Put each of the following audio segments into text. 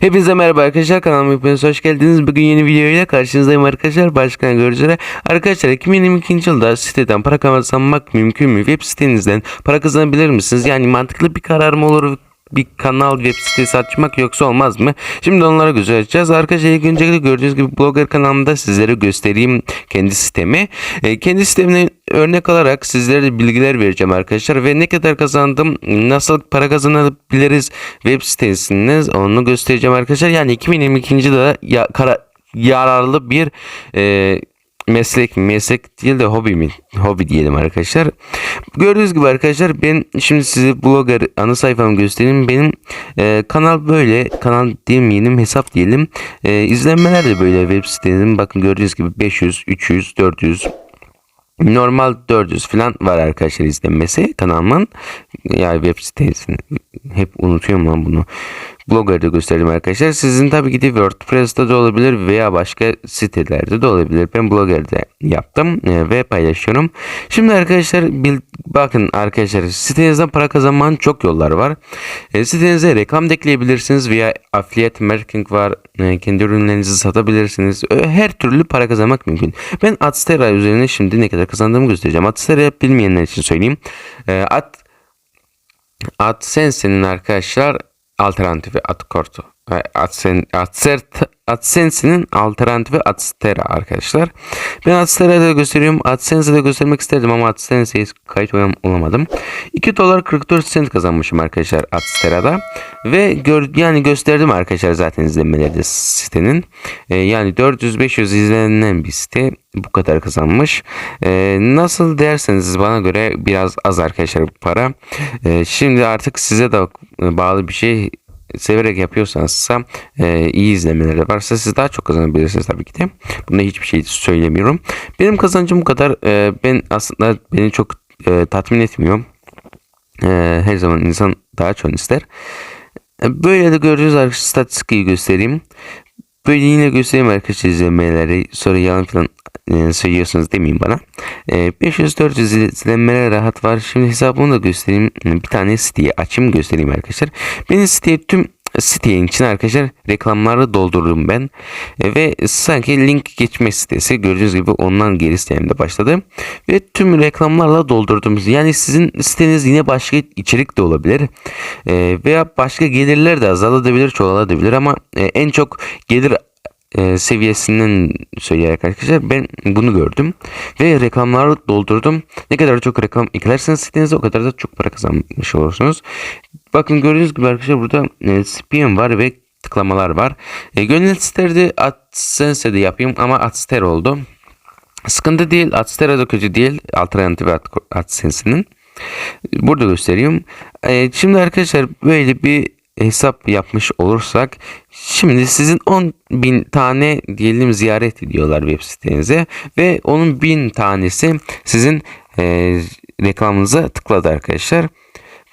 Hepinize merhaba arkadaşlar kanalıma hepiniz hoş geldiniz. Bugün yeni videoyla karşınızdayım arkadaşlar. Başkan görüşürüz. üzere. Arkadaşlar 2022 yılda siteden para kazanmak mümkün mü? Web sitenizden para kazanabilir misiniz? Yani mantıklı bir karar mı olur? Bir kanal web sitesi açmak yoksa olmaz mı? Şimdi onlara göz açacağız. Arkadaşlar ilk öncelikle gördüğünüz gibi blogger kanalımda sizlere göstereyim kendi sitemi. E, kendi sistemini örnek alarak sizlere de bilgiler vereceğim arkadaşlar ve ne kadar kazandım, nasıl para kazanabiliriz web sitesinde onu göstereceğim arkadaşlar. Yani 2022. yılda ya, kara, yararlı bir e, meslek meslek değil de hobi mi? Hobi diyelim arkadaşlar. Gördüğünüz gibi arkadaşlar ben şimdi size blogger ana sayfamı göstereyim. Benim e, kanal böyle kanal demeyelim hesap diyelim. E, izlenmeler de böyle web sitenin bakın gördüğünüz gibi 500, 300, 400 Normal 400 falan var arkadaşlar izlenmesi kanalımın. Yani web sitesini hep unutuyorum ben bunu. Blogger'da gösterdim arkadaşlar. Sizin tabii ki de WordPress'te de olabilir veya başka sitelerde de olabilir. Ben Blogger'da yaptım e, ve paylaşıyorum. Şimdi arkadaşlar bakın arkadaşlar sitenizden para kazanmanın çok yollar var. E, sitenize reklam da ekleyebilirsiniz veya affiliate marketing var. E, kendi ürünlerinizi satabilirsiniz. E, her türlü para kazanmak mümkün. Ben Adstera üzerine şimdi ne kadar kazandığımı göstereceğim. Adstera bilmeyenler için söyleyeyim. E, Ad AdSense'nin arkadaşlar alternative ad korcu. AdSert, AdSense'nin alternatifi Adstera arkadaşlar. Ben Adstera'da gösteriyorum. AdSense'de göstermek isterdim ama AdSense'ye kayıt olamadım. 2 dolar 44 sent kazanmışım arkadaşlar Adstera'da. Ve gör, yani gösterdim arkadaşlar zaten izlenmeleri sitenin. Ee, yani 400-500 izlenen bir site bu kadar kazanmış. Ee, nasıl derseniz bana göre biraz az arkadaşlar bu para. Ee, şimdi artık size de bağlı bir şey severek yapıyorsanız e, iyi izlemeleri varsa siz daha çok kazanabilirsiniz tabii ki de. Bunda hiçbir şey söylemiyorum. Benim kazancım bu kadar. E, ben aslında beni çok e, tatmin etmiyor. E, her zaman insan daha çok ister. E, böyle de gördüğünüz arkadaşlar statistiki göstereyim. Böyle yine göstereyim arkadaşlar izlemeleri. Sonra yalan falan e, söylüyorsunuz demeyeyim bana. E, 500-400 izlenmeler rahat var. Şimdi hesabımı da göstereyim. Bir tane siteyi açayım göstereyim arkadaşlar. Benim siteye tüm sitenin için arkadaşlar reklamları doldurdum ben. E, ve sanki link geçme sitesi gördüğünüz gibi ondan geri sitemde başladı. Ve tüm reklamlarla doldurdum. Yani sizin siteniz yine başka içerik de olabilir. E, veya başka gelirler de azalabilir, çoğalabilir ama e, en çok gelir seviyesinden söyleyerek arkadaşlar ben bunu gördüm ve reklamları doldurdum. Ne kadar çok reklam eklerseniz sitenize o kadar da çok para kazanmış olursunuz. Bakın gördüğünüz gibi arkadaşlar burada e, spam var ve tıklamalar var. E, gönül sitelerde AdSense'de yapayım ama AdSter oldu. Sıkıntı değil. AdSter'e de kötü değil. Alternatif AdSense'nin. Burada göstereyim. E, şimdi arkadaşlar böyle bir hesap yapmış olursak şimdi sizin 10 bin tane diyelim ziyaret ediyorlar web sitenize ve onun bin tanesi sizin e, reklamınıza tıkladı arkadaşlar.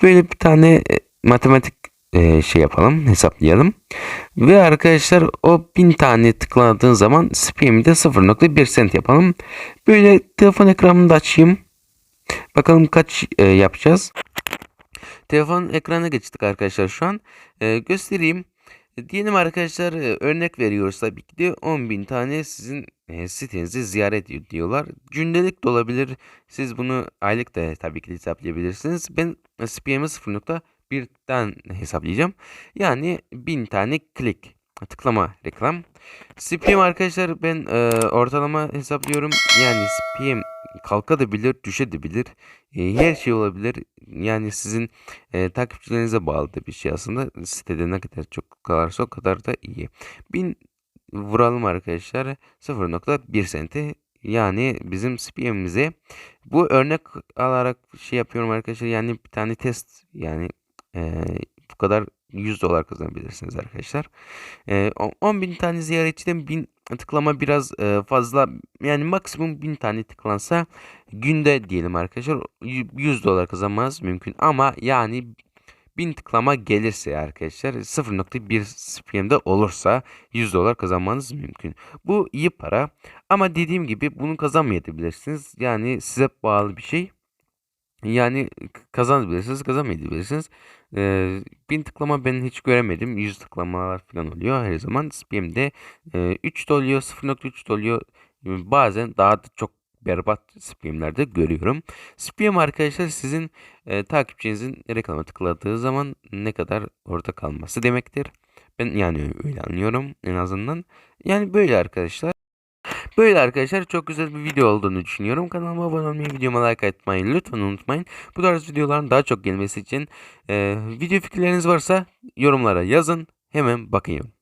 Böyle bir tane e, matematik e, şey yapalım hesaplayalım. Ve arkadaşlar o 1000 tane tıkladığın zaman spam'i de 0.1 cent yapalım. Böyle telefon ekranını da açayım. Bakalım kaç e, yapacağız. Telefon ekrana geçtik arkadaşlar şu an. E, göstereyim. Diyelim arkadaşlar e, örnek veriyoruz tabii ki de 10.000 tane sizin e, sitenizi ziyaret ediyorlar. Gündelik de olabilir. Siz bunu aylık da tabii ki de hesaplayabilirsiniz. Ben spam'ı 0.1 birden hesaplayacağım. Yani 1000 tane klik tıklama reklam. Spam arkadaşlar ben e, ortalama hesaplıyorum. Yani spam kalkabilir, düşebilir. E, her şey olabilir. Yani sizin e, takipçilerinize bağlı da bir şey aslında. Sitede ne kadar çok kalarsa o kadar da iyi. 1000 vuralım arkadaşlar. 0.1 sente yani bizim spam'imize bu örnek alarak şey yapıyorum arkadaşlar. Yani bir tane test yani bu kadar 100 dolar kazanabilirsiniz arkadaşlar. E, 10 bin tane ziyaretçiden 1000 tıklama biraz fazla yani maksimum 1000 tane tıklansa günde diyelim arkadaşlar 100 dolar kazanmanız mümkün ama yani 1000 tıklama gelirse arkadaşlar 0.1 CPM'de olursa 100 dolar kazanmanız mümkün. Bu iyi para ama dediğim gibi bunu kazanmayabilirsiniz. Yani size bağlı bir şey. Yani kazanabilirsiniz, kazanmayabilirsiniz. Ee, 1000 tıklama ben hiç göremedim. 100 tıklamalar falan oluyor her zaman. Spam'de e, 3 de oluyor, 0.3 de oluyor. Ee, Bazen daha da çok berbat spamlerde görüyorum. Spam arkadaşlar sizin e, takipçinizin reklama tıkladığı zaman ne kadar orada kalması demektir. Ben yani öyle anlıyorum en azından. Yani böyle arkadaşlar. Böyle arkadaşlar çok güzel bir video olduğunu düşünüyorum. Kanalıma abone olmayı, videoma like atmayı lütfen unutmayın. Bu tarz videoların daha çok gelmesi için e, video fikirleriniz varsa yorumlara yazın. Hemen bakayım.